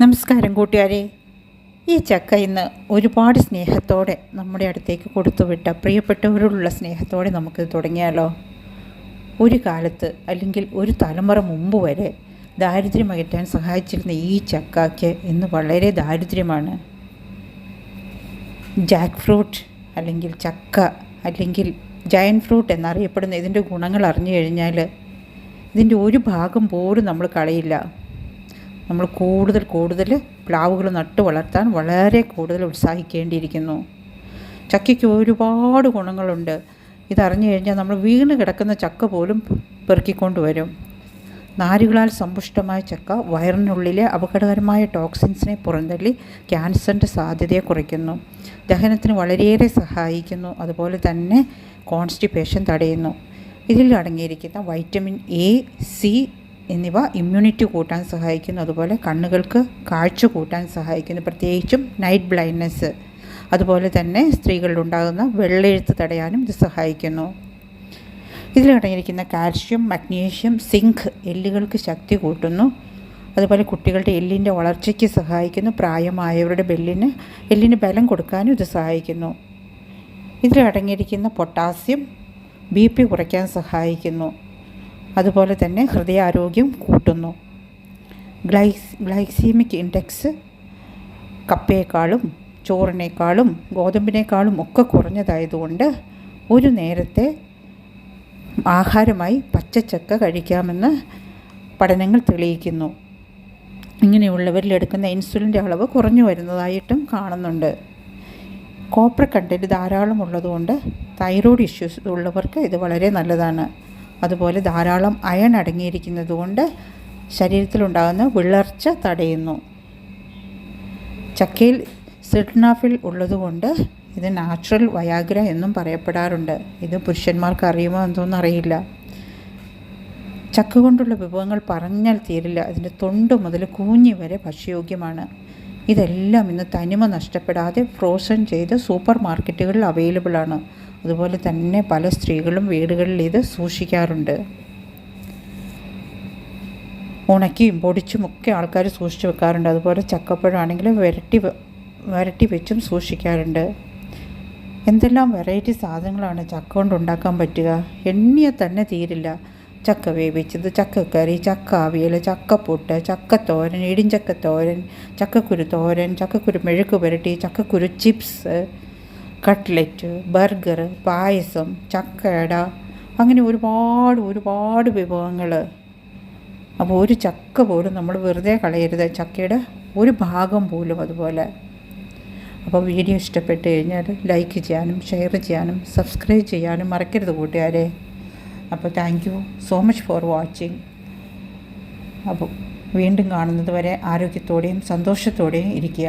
നമസ്കാരം കൂട്ടുകാരെ. ഈ ചക്ക ഇന്ന് ഒരുപാട് സ്നേഹത്തോടെ നമ്മുടെ അടുത്തേക്ക് കൊടുത്തുവിട്ട പ്രിയപ്പെട്ടവരോടുള്ള സ്നേഹത്തോടെ നമുക്ക് തുടങ്ങിയാലോ? ഒരു കാലത്ത് അല്ലെങ്കിൽ ഒരു തലമുറ മുമ്പ് വരെ ദാരിദ്ര്യം അകറ്റാൻ സഹായിച്ചിരുന്ന ഈ ചക്കയ്ക്ക് ഇന്ന് വളരെ ദാരിദ്ര്യമാണ്. ജാക്ക് ഫ്രൂട്ട് അല്ലെങ്കിൽ ചക്ക അല്ലെങ്കിൽ ജയൻ ഫ്രൂട്ട് എന്നറിയപ്പെടുന്ന ഇതിന്റെ ഗുണങ്ങൾ അറിഞ്ഞു കഴിഞ്ഞാൽ ഇതിന്റെ ഒരു ഭാഗം പോലും നമ്മൾ കളയില്ല. നമ്മൾ കൂടുതൽ കൂടുതൽ പ്ലാവുകൾ നട്ടു വളർത്താൻ വളരെ കൂടുതൽ ഉത്സാഹിക്കേണ്ടിയിരിക്കുന്നു. ചക്കയ്ക്ക് ഒരുപാട് ഗുണങ്ങളുണ്ട്. ഇതറിഞ്ഞു കഴിഞ്ഞാൽ നമ്മൾ വീണ് കിടക്കുന്ന ചക്ക പോലും പെറുക്കിക്കൊണ്ട് വരും. നാരുകളാൽ സമ്പുഷ്ടമായ ചക്ക വയറിനുള്ളിലെ അപകടകരമായ ടോക്സിൻസിനെ പുറന്തള്ളി ക്യാൻസറിന്റെ സാധ്യതയെ കുറയ്ക്കുന്നു. ദഹനത്തിന് വളരെയേറെ സഹായിക്കുന്നു. അതുപോലെ തന്നെ കോൺസ്റ്റിപ്പേഷൻ തടയുന്നു. ഇതിൽ അടങ്ങിയിരിക്കുന്ന വൈറ്റമിൻ എ സി എന്നിവ ഇമ്മ്യൂണിറ്റി കൂട്ടാൻ സഹായിക്കുന്നു. അതുപോലെ കണ്ണുകൾക്ക് കാഴ്ച കൂട്ടാൻ സഹായിക്കുന്നു. പ്രത്യേകിച്ചും നൈറ്റ് ബ്ലൈൻഡ്നെസ് അതുപോലെ തന്നെ സ്ത്രീകളിലുണ്ടാകുന്ന വെള്ളെഴുത്ത് തടയാനും ഇത് സഹായിക്കുന്നു. ഇതിലടങ്ങിയിരിക്കുന്ന കാൽഷ്യം മഗ്നീഷ്യം സിങ്ക് എല്ലുകൾക്ക് ശക്തി കൂട്ടുന്നു. അതുപോലെ കുട്ടികളുടെ എല്ലിന്റെ വളർച്ചയ്ക്ക് സഹായിക്കുന്നു. പ്രായമായവരുടെ ബെല്ലിന് എല്ലിന് ബലം കൊടുക്കാനും ഇത് സഹായിക്കുന്നു. ഇതിലടങ്ങിയിരിക്കുന്ന പൊട്ടാസ്യം ബി പി കുറയ്ക്കാൻ സഹായിക്കുന്നു. അതുപോലെ തന്നെ ഹൃദയാരോഗ്യം കൂട്ടുന്നു. ഗ്ലൈസ് ഗ്ലൈസീമിക് ഇൻഡെക്സ് കപ്പയേക്കാളും ചോറിനേക്കാളും ഗോതമ്പിനേക്കാളും ഒക്കെ കുറഞ്ഞതായതുകൊണ്ട് ഒരു നേരത്തെ ആഹാരമായി പച്ചച്ചക്ക കഴിക്കാമെന്ന് പഠനങ്ങൾ തെളിയിക്കുന്നു. ഇങ്ങനെയുള്ളവരിൽ എടുക്കുന്ന ഇൻസുലിന്റെ അളവ് കുറഞ്ഞു വരുന്നതായിട്ടും കാണുന്നുണ്ട്. കോപ്പർ കണ്ടന്റ് ധാരാളം ഉള്ളതുകൊണ്ട് തൈറോയ്ഡ് ഇഷ്യൂസ് ഉള്ളവർക്ക് ഇത് വളരെ നല്ലതാണ്. അതുപോലെ ധാരാളം അയൺ അടങ്ങിയിരിക്കുന്നതുകൊണ്ട് ശരീരത്തിലുണ്ടാകുന്ന വിളർച്ച തടയുന്നു. ചക്കയിൽ സിഡ്നാഫിൽ ഉള്ളതുകൊണ്ട് ഇത് നാച്ചുറൽ വയാഗ്ര എന്നും പറയപ്പെടാറുണ്ട്. ഇത് പുരുഷന്മാർക്ക് അറിയുമോ എന്തോന്നും അറിയില്ല. ചക്ക കൊണ്ടുള്ള വിഭവങ്ങൾ പറഞ്ഞാൽ തീരില്ല. അതിന്റെ തൊണ്ട് മുതൽ കൂഞ്ഞി വരെ ഭക്ഷ്യയോഗ്യമാണ്. ഇതെല്ലാം ഇന്ന് തനിമ നഷ്ടപ്പെടാതെ ഫ്രോസൺ ചെയ്ത് സൂപ്പർ മാർക്കറ്റുകളിൽ അവൈലബിൾ ആണ്. അതുപോലെ തന്നെ പല സ്ത്രീകളും വീടുകളിൽ ഇത് സൂക്ഷിക്കാറുണ്ട്. ഉണക്കിയും പൊടിച്ചും ഒക്കെ ആൾക്കാർ സൂക്ഷിച്ച് വെക്കാറുണ്ട്. അതുപോലെ ചക്കപ്പഴമാണെങ്കിൽ വരട്ടി വരട്ടി വെച്ചും സൂക്ഷിക്കാറുണ്ട്. എന്തെല്ലാം വെറൈറ്റി സാധനങ്ങളാണ് ചക്ക കൊണ്ട് ഉണ്ടാക്കാൻ പറ്റുക? എണ്ണിയ തന്നെ തീരില്ല. ചക്ക വേവിച്ചത് ചക്കക്കറി ചക്ക അവിയൽ ചക്കപ്പുട്ട് ചക്കത്തോരൻ ഇടിഞ്ചക്കത്തോരൻ ചക്കക്കുരു തോരൻ ചക്കക്കുരു മെഴുക്ക് പുരട്ടി ചക്കക്കുരു ചിപ്സ് കട്ട്ലറ്റ് ബർഗർ പായസം ചക്കയട അങ്ങനെ ഒരുപാട് ഒരുപാട് വിഭവങ്ങൾ. അപ്പോൾ ഒരു ചക്ക പോലും നമ്മൾ വെറുതെ കളയരുത്. ചക്കയുടെ ഒരു ഭാഗം പോലും അതുപോലെ. അപ്പോൾ വീഡിയോ ഇഷ്ടപ്പെട്ട് കഴിഞ്ഞാൽ ലൈക്ക് ചെയ്യാനും ഷെയർ ചെയ്യാനും സബ്സ്ക്രൈബ് ചെയ്യാനും മറക്കരുത് കൂട്ടുകാരെ. അപ്പോൾ thank you so much for watching അപ്പോൾ വീണ്ടും കാണുന്നത് വരെ ആരോഗ്യത്തോടെയും സന്തോഷത്തോടെയും ഇരിക്കുക.